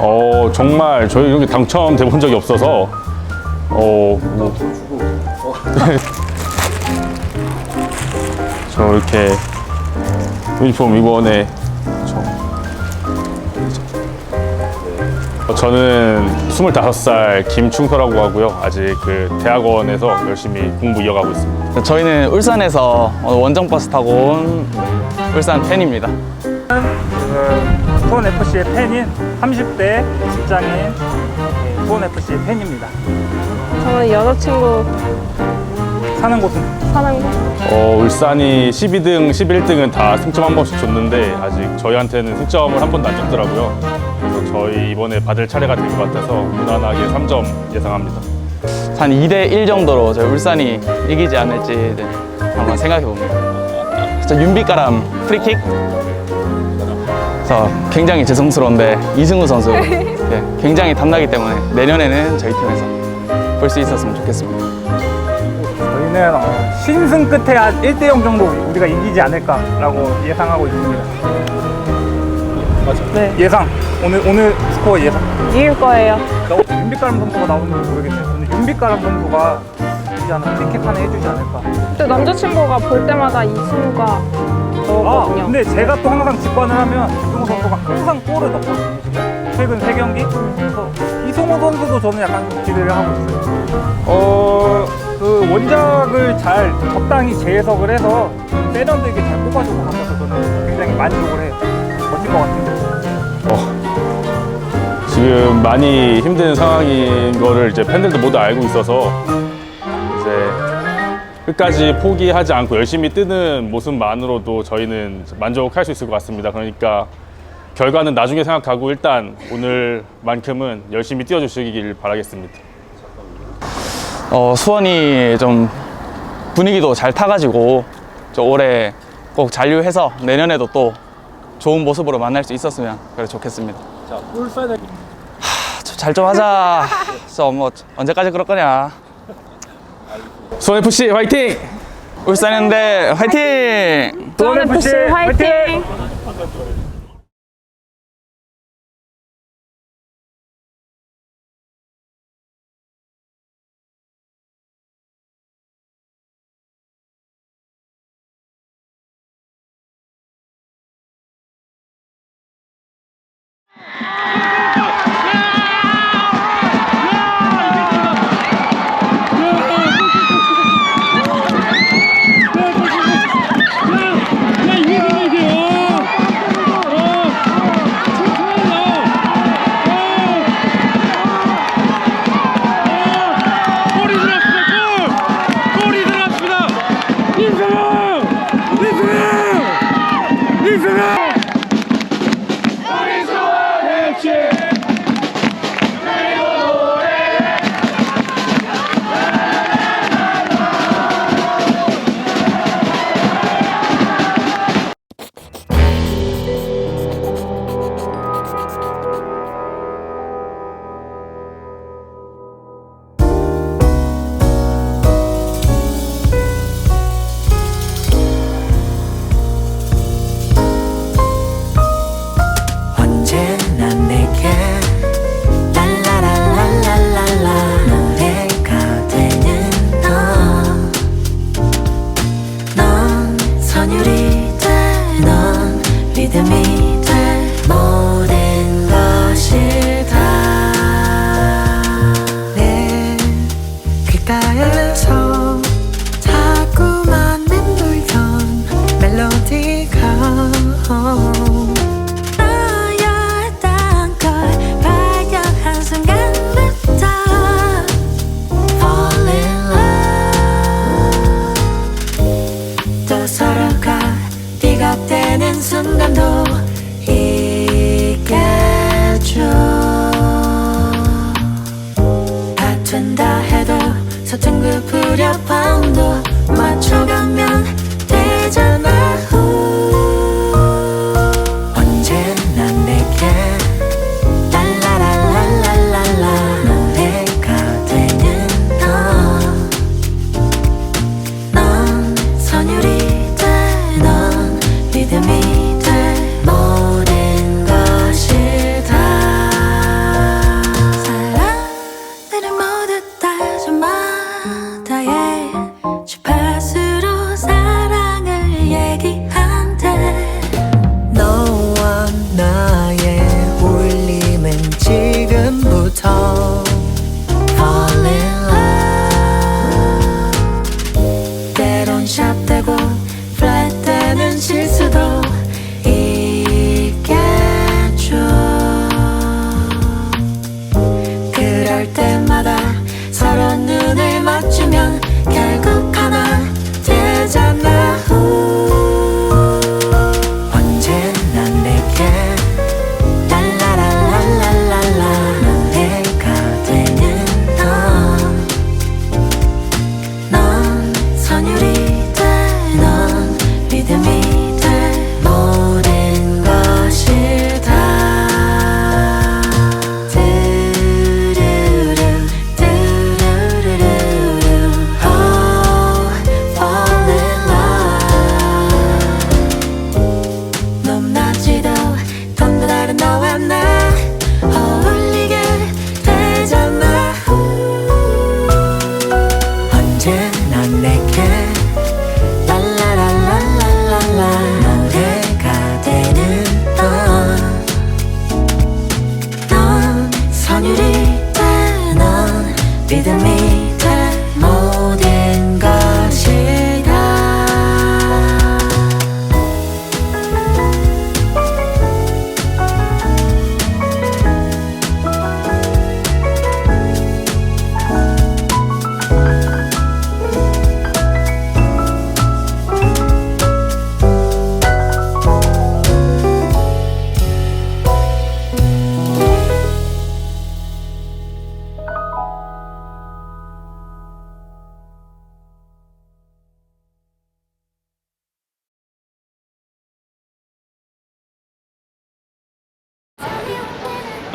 어 정말 저희 이렇게 당첨돼 본 적이 없어서 어 뭐. 저 이렇게 유니폼 이번에 저 어, 저는 25살 김충서라고 하고요. 아직 그 대학원에서 열심히 공부 이어가고 있습니다. 저희는 울산에서 원정버스 타고 온 울산 팬입니다. 그 수원 FC의 팬인 30대 직장인 네, 수원 FC의 팬입니다. 저는 여자친구 사는 곳은 사는 곳. 어, 울산이 12등, 11등은 다 승점 한 번씩 줬는데 아직 저희한테는 승점을 한 번도 안 줬더라고요. 그래서 저희 이번에 받을 차례가 될 것 같아서 무난하게 3점 예상합니다. 한 2대 1 정도로 저희 울산이 이기지 않을지 네, 한번 생각해 봅니다. 저 윤빛가람 프리킥. 그래서 굉장히 죄송스러운데 이승우 선수 네, 굉장히 탐나기 때문에 내년에는 저희 팀에서 볼 수 있었으면 좋겠습니다. 저희는 어, 신승 끝에 한 1대0 정도 우리가 이기지 않을까라고 예상하고 있습니다. 네. 예상 오늘 오늘 스코어 예상. 이길 거예요. 나 윤빛가람 선수가 나오는지 모르겠네요. 윤빛가람 선수가 이제 하나 프리킥 하나 해주지 않을까. 근데 남자친구가 볼 때마다 이승우가 아 넣었거든요. 근데 제가 또 항상 직관을 하면 이승우 선수가 항상 골을 넣거든요 지금. 최근 세 경기. 그래서 이승우 선수도 저는 약간 좀 기대를 하고 있어요. 어 그 원작을 잘 적당히 재해석을 해서 세련되게 잘 뽑아준 것 같아서 저는 굉장히 만족을 해요. 멋진 것 같은데 지금 많이 힘든 상황인 거를 이제 팬들도 모두 알고 있어서 끝까지 포기하지 않고 열심히 뜨는 모습만으로도 저희는 만족할 수 있을 것 같습니다. 그러니까 결과는 나중에 생각하고 일단 오늘만큼은 열심히 뛰어주시길 바라겠습니다. 어, 수원이 좀 분위기도 잘 타가지고 저 올해 꼭 잔류해서 내년에도 또 좋은 모습으로 만날 수 있었으면 그래 좋겠습니다. 잘좀 하자. 저뭐 언제까지 그럴 거냐. 수원 FC 화이팅! 울산인데 화이팅! 수원 FC 화이팅! 서툰 그 불협화음도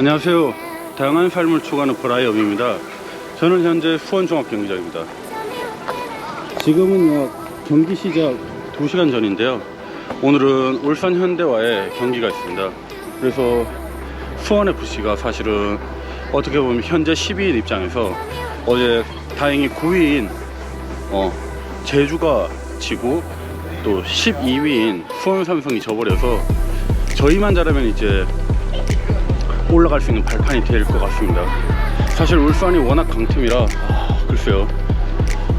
안녕하세요. 다양한 삶을 추구하는 브라이엄입니다. 저는 현재 수원종합경기장입니다. 지금은 약 경기 시작 2시간 전인데요. 오늘은 울산 현대와의 경기가 있습니다. 그래서 수원FC가 사실은 어떻게 보면 현재 10위인 입장에서 어제 다행히 9위인 어, 제주가 지고 또 12위인 수원 삼성이 져버려서 저희만 잘하면 이제 올라갈 수 있는 발판이 될 것 같습니다. 사실 울산이 워낙 강팀이라 아, 글쎄요.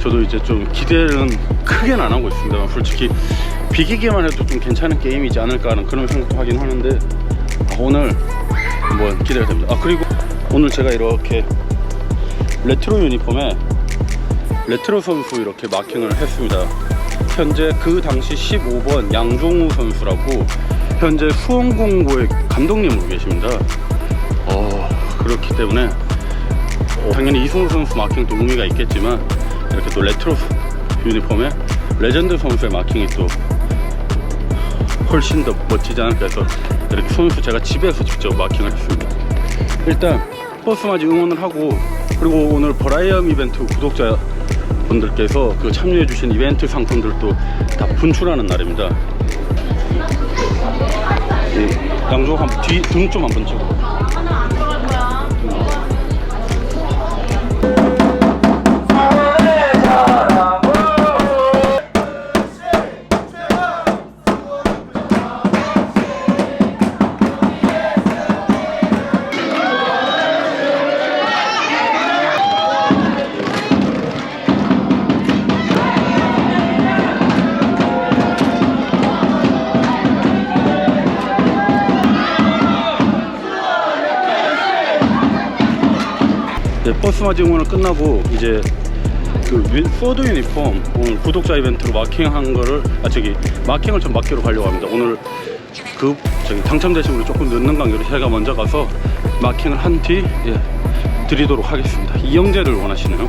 저도 이제 좀 기대는 크게는 안 하고 있습니다. 솔직히 비기기만 해도 좀 괜찮은 게임이지 않을까 하는 그런 생각도 하긴 하는데 아, 오늘 한번 기대가 됩니다. 아 그리고 오늘 제가 이렇게 레트로 유니폼에 레트로 선수 이렇게 마킹을 했습니다. 현재 그 당시 15번 양종우 선수라고 현재 수원공고의 감독님으로 계십니다. 어, 그렇기 때문에 어, 당연히 이승우 선수 마킹도 의미가 있겠지만 이렇게 또 레트로 유니폼에 레전드 선수의 마킹이 또 훨씬 더 멋지지 않을까 해서 이렇게 선수 제가 집에서 직접 마킹을 했습니다. 일단 버스마지 응원을 하고 그리고 오늘 버라이엄 이벤트 구독자 분들께서 그 참여해주신 이벤트 상품들도 다 분출하는 날입니다. 예, 양쪽 한번 뒤 등 좀 한번 찍어. 네, 버스마지 응원을 끝나고 이제 그 윈- 포드 유니폼 오늘 구독자 이벤트로 마킹한 거를 아 저기 마킹을 좀 맡기러 가려고 합니다. 오늘 그 저기 당첨되신 분이 조금 늦는 관계로 제가 먼저 가서 마킹을 한 뒤 예, 드리도록 하겠습니다. 이영재를 원하시나요?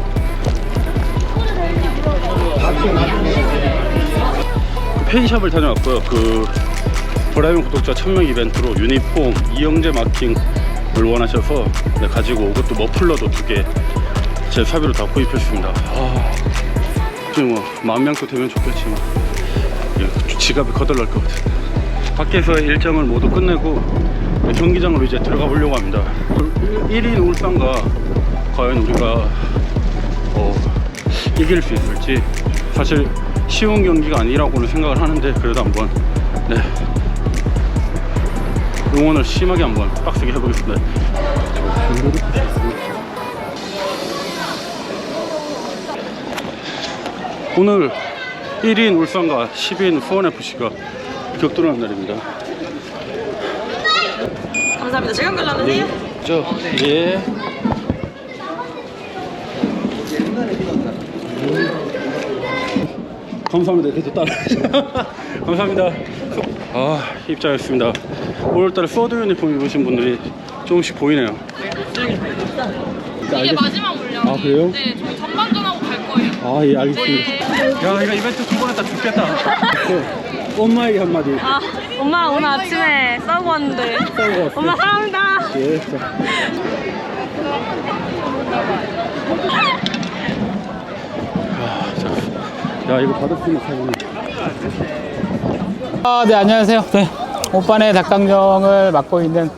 그 펜샵을 다녀왔고요. 그 브라이언 구독자 1000명 이벤트로 유니폼 이영재 마킹 을 원하셔서 네, 가지고 그것도 머플러도 두 개 제 사비로 다 구입했습니다. 아, 지금 뭐 만 명도 되면 좋겠지만 예, 지갑이 거덜날 것 같아요. 밖에서의 일정을 모두 끝내고 네, 경기장으로 이제 들어가 보려고 합니다. 1인 울산과 과연 우리가 어, 이길 수 있을지 사실 쉬운 경기가 아니라고는 생각을 하는데 그래도 한번 네 응원을 심하게 한번 빡세게 해보겠습니다. 오늘 1인 울산과 10인 수원FC가 격돌하는 날입니다. 감사합니다. 즐거운 걸 나누세요. 저, 예. 감사합니다. 계속 따라. 감사합니다. 아, 입장했습니다. 5월달에 서드 유니폼 입으신 분들이 조금씩 보이네요. 이게 마지막 물량. 아, 그래요? 네, 저희 전반전하고 갈 거예요. 아, 예, 알겠습니다. 야, 이거 이벤트 두 번 했다 죽겠다. 네, 엄마에게 한마디. 아, 엄마 오늘 아침에 싸우고 왔는데. 싸우고 왔어. 엄마 사랑합니다. 예, 자. 아, 자. 야, 이거 받았으면 사진이. 아, 네, 안녕하세요. 네. 오빠네 닭강정을 맡고 있는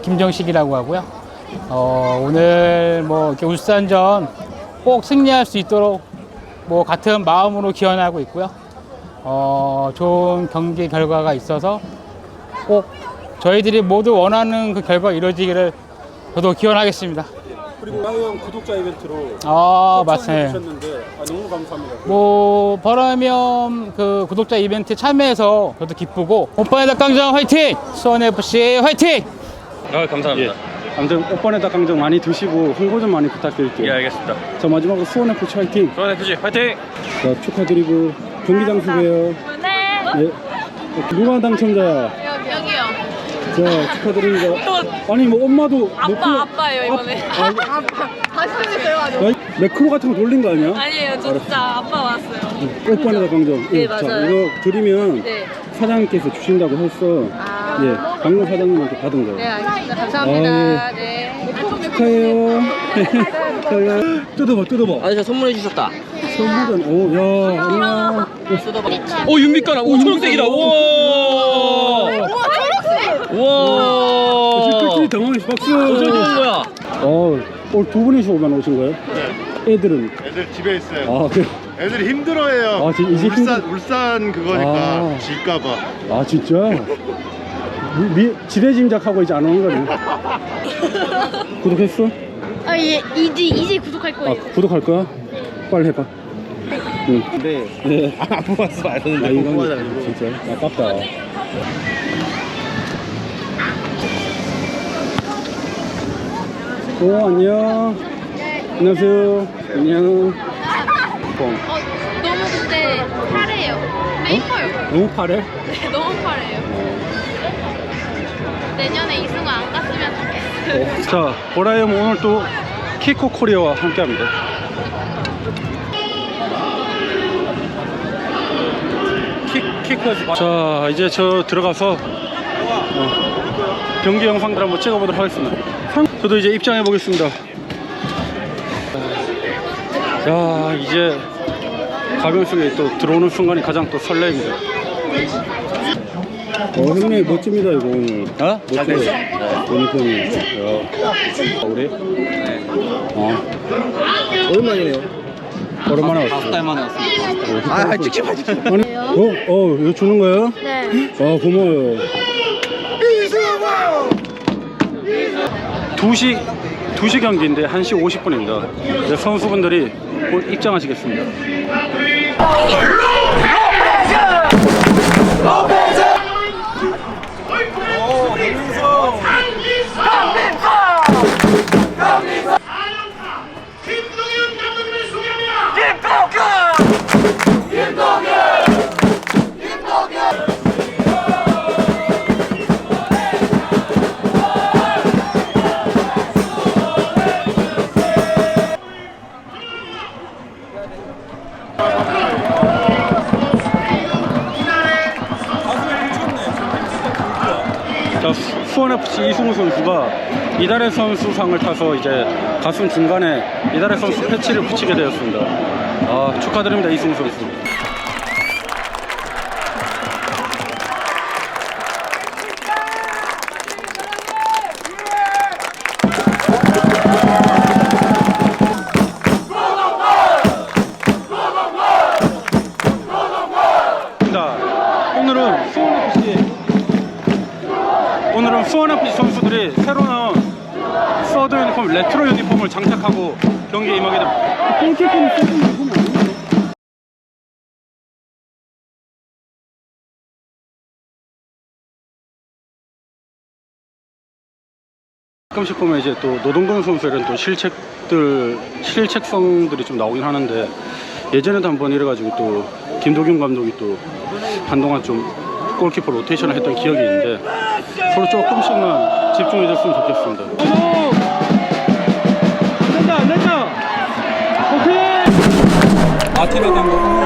김정식이라고 하고요. 어, 오늘 뭐 이렇게 울산전 꼭 승리할 수 있도록 뭐 같은 마음으로 기원하고 있고요. 어, 좋은 경기 결과가 있어서 꼭 저희들이 모두 원하는 그 결과 이루어지기를 저도 기원하겠습니다. 그리고 라이언 구독자 이벤트로 아, 맞습니다. 주셨는데 아, 너무 감사합니다. 뭐 버라이엄 그 구독자 이벤트 참여해서 저도 기쁘고 오빠네 닭강정 화이팅! 수원FC 화이팅! 아, 감사합니다. 아무튼 오빠네다 강정 많이 드시고 홍보 좀 많이 부탁드릴게요. 예, 알겠습니다. 자 마지막으로 수원FC 화이팅. 수원FC 화이팅! 자 축하드리고 경기장 수고해요. 네. 예. 어, 누가 당첨자야? 자 축하드립니다. 아니 뭐 엄마도 아빠, 아빠예요, 이번에. 아, 다시 생겼어요, 야, 매크로 같은 거 돌린 거 아니야? 아니에요, 진짜 아빠 왔어요. 오빠네다 강정. 네, 자 맞아요. 이거 드리면 네. 사장님께서 주신다고 했어. 아. 예, 방금 사장님한테 받은 거예요. 네, 알겠습니다. 감사합니다. 네. 축하해요. 축하해요. 뜯어봐, 뜯어봐. 아저씨 선물해 주셨다. 선물은, 오, 야, 안녕. 오 윤빛가라. 오 초록색이다. 우와. 우와. 꿀꿀이 당황해서 박수. 저 좋은 거야. 어, 오늘 두 분이서만 오신 거예요? 네. 애들은? 애들 집에 있어요. 아, 그래. 애들이 힘들어해요. 아, 진- 이제 울산 힘들- 울산 그거니까 아. 질까봐. 아, 진짜? 미, 미, 지레짐작하고 이제 안 오는 거네. 구독했어? 아, 예, 이제, 이제 구독할 아, 거예요. 구독할 거야? 빨리 해봐. 응. 네. 네. 아 뽑았어. 안 아, 했는데 이거 뽑아가지고. 진짜 아깝다. 오, 안녕. 안녕하세요. 안녕. 뻥. 어, 너무 근데 파래요. 근데 이뻐요. 너무 파래? 네, 너무 파래요. 내년에 이승우 안 갔으면 좋겠어요. 자, 보라엠 오늘 또 키코 코리아와 함께 합니다. 키, 키크. 자, 이제 저 들어가서 어, 경기 영상들 한번 찍어보도록 하겠습니다. 상- 저도 이제 입장해 보겠습니다. 야, 이제 가변 속에 또 들어오는 순간이 가장 또 설레입니다. 어, 형님 멋집니다 이거 오늘. 어? 잘 됐어. 유니폼이. 야. 우리? 네. 어. 오랜만이네요. 오랜만에 왔어. 다섯 달 만에 왔습니다. 아, 찍지 마. 아니, 어, 어, 이거 주는 거예요? 네. 아, 고마워요. 2시, 2시 경기인데 1시 50분입니다. 이제 선수분들이 곧 입장하시겠습니다. 수- 수원FC 이승우 선수가 이달의 선수상을 타서 이제 가슴 중간에 이달의 선수 패치를 붙이게 되었습니다. 아, 축하드립니다, 이승우 선수. 경기에 임하게 됩니다. 골키퍼는 유니폼 아니에요? 가끔씩 보면 이제 또 노동건 선수에 이런 또 실책들 실책성들이 좀 나오긴 하는데 예전에도 한번 이래가지고 또 김도균 감독이 또 한동안 좀 골키퍼 로테이션을 했던 기억이 있는데 서로 조금씩만 집중해줬으면 좋겠습니다. 오케이! 아티나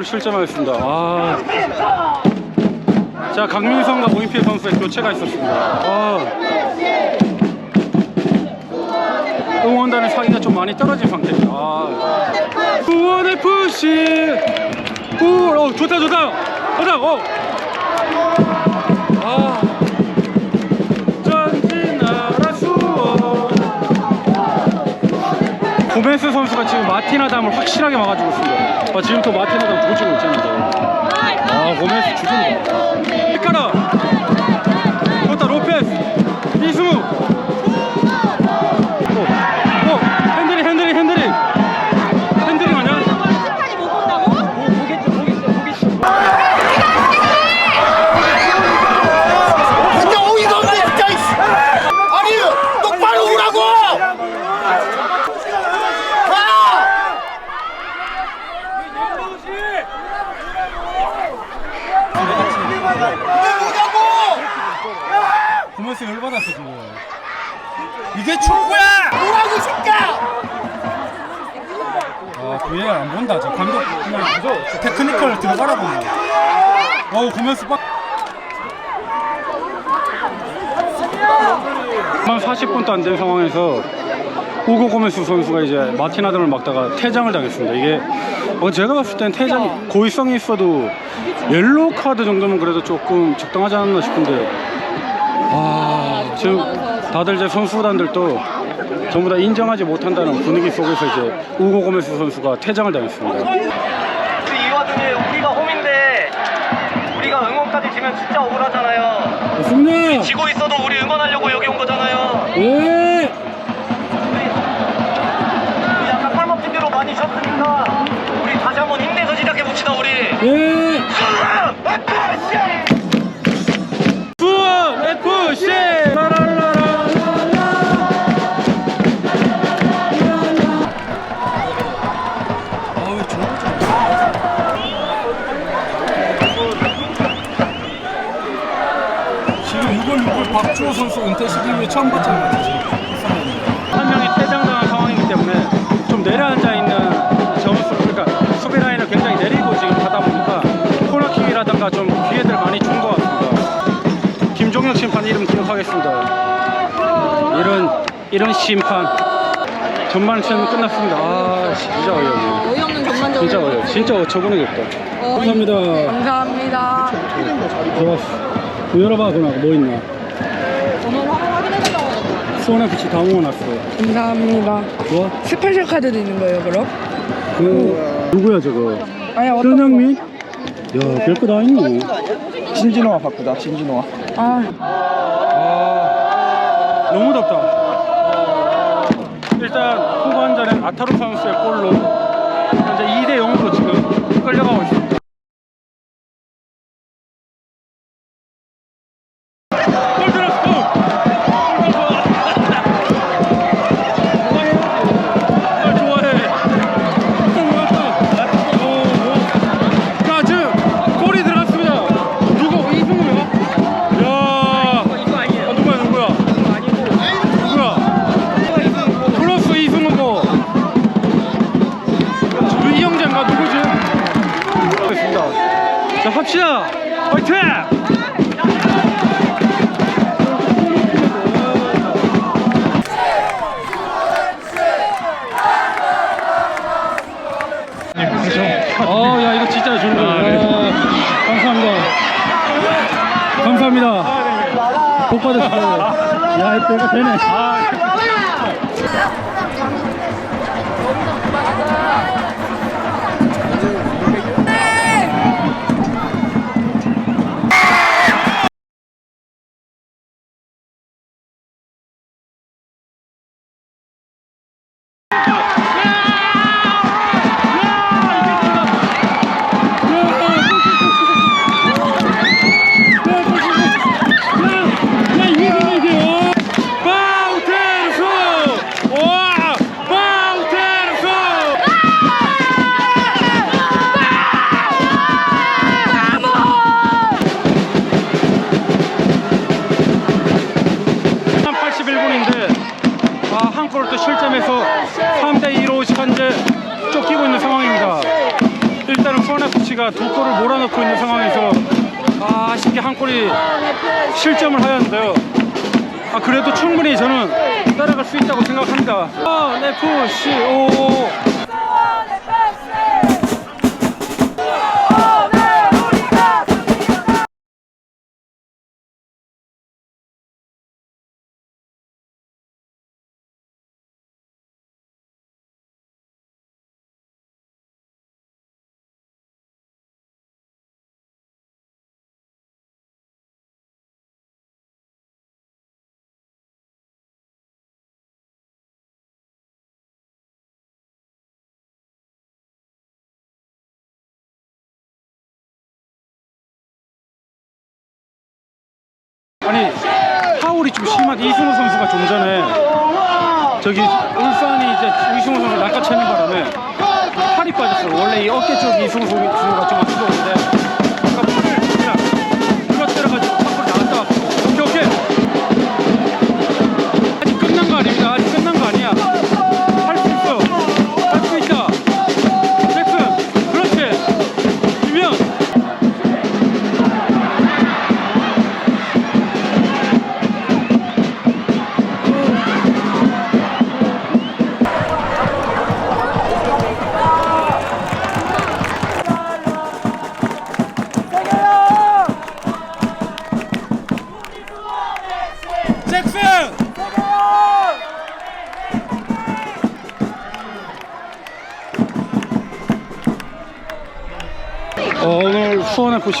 골을 실점하였습니다. 아. 자, 강민성과 오인필 선수의 교체가 있었습니다. 아. 응원단의 사기가 좀 많이 떨어진 상태입니다. 아. 수원 FC 굿! 어, 좋다 좋다 좋다 어. 고메스 선수가 지금 마티나담을 확실하게 막아주고 있습니다. 아, 지금 또 마티나담 도지고 있잖아요. 아, 고메스 죽인다. 피카라 좋다 로페스 이승우 열받았어 지금. 이게 축구야! 뭐라고 이 새끼야! 아, VAR 안 본다. 저 감독 그냥 저 테크니컬 들어가라고. 어우, 고면수 빡. 한 40분도 안 된 상황에서 우고 고메스 선수가 이제 마티나드를 막다가 퇴장을 당했습니다. 이게 어, 제가 봤을 땐 퇴장이 고의성이 있어도 옐로우 카드 정도면 그래도 조금 적당하지 않나 싶은데 아 지금 다들 이제 선수단들도 전부 다 인정하지 못한다는 분위기 속에서 이제 우고 고메스 선수가 퇴장을 당했습니다. 이 와중에 우리가 홈인데 우리가 응원까지 지면 진짜 억울하잖아요. 맞습니다. 지고 있어도 우리 응원하려고 여기 온 거잖아요. 예. 처음 봤잖아요. 한 명이 퇴장당한 상황이기 때문에 좀 내려앉아 있는 점수 그러니까 수비 라인을 굉장히 내리고 지금 하다 보니까 코너킥이라든가 좀 기회들 많이 준 것 같습니다. 김종혁 심판 이름 기억하겠습니다. 이런 이런 심판 전반戦끝났습니다. 아 진짜 어이없네. 어이없는. 진짜 어이없. 진짜 어처구니겠다. 감사합니다. 감사합니다. 좋았어. 열어봐 그럼 뭐 있나? 번호 한번 확인해달라고 수원 FC 다 모아놨어. 감사합니다. 뭐? 스페셜 카드도 있는 거예요, 그럼? 그 누구야 저거? 아니, 어떤 현영민? 야, 별거 다 있네. 신진호와 바꾸자 신진호와 아, 너무 덥다. 일단 후반전엔 아타루 선수의 골로 현재 2대 0으로 지금 끌려가고 있습니다. 포나프치가 두 골을 몰아넣고 있는 상황에서 아, 아쉽게 한 골이 실점을 하였는데요. 아, 그래도 충분히 저는 따라갈 수 있다고 생각합니다. 아, 네, 푸시, 오. 아니 파울이 좀 심하게 이승우 선수가 좀 전에 저기 울산이 이제 이승우 선수 낚아채는 바람에 팔이 빠졌어요. 원래 이 어깨 쪽이 이승우 선수가 좀 아프던데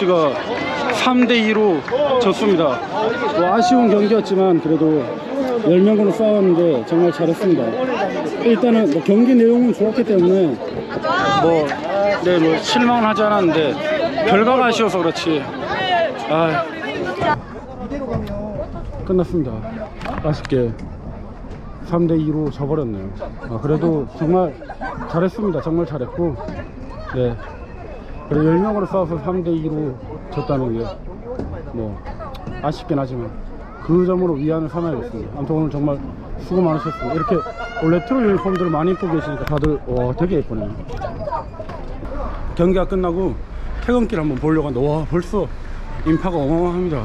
수원 FC가 3대 2로 졌습니다. 뭐 아쉬운 경기였지만 그래도 10명으로 싸웠는데 정말 잘했습니다. 일단은 뭐 경기 내용은 좋았기 때문에 뭐, 네, 뭐 실망은 하지 않았는데 결과가 아쉬워서 그렇지. 아, 끝났습니다. 아쉽게 3대 2로 져버렸네요. 아, 그래도 정말 잘했습니다. 정말 잘했고, 네. 그래 10명으로 싸워서 3대 2로 졌다는 게 뭐 아쉽긴 하지만 그 점으로 위안을 삼아야겠습니다. 아무튼 오늘 정말 수고 많으셨습니다. 이렇게 레트로 유니폼들을 많이 입고 계시니까 다들 와 되게 예쁘네요. 경기가 끝나고 퇴근길 한번 보려고 하는데 와 벌써 인파가 어마어마합니다.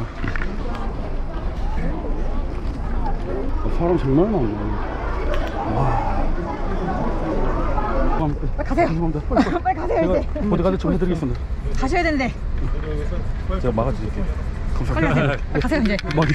아, 사람 정말 많네. 와. 빨리 가세요. 죄송합니다. 빨리, 빨리. 빨리 가세요, 제가 이제. 보디가드 좀 해드리겠습니다. 가셔야 되는데. 제가 막아드릴게요. 감사합니다. 가세요. 빨리 가세요, 이제. 막이.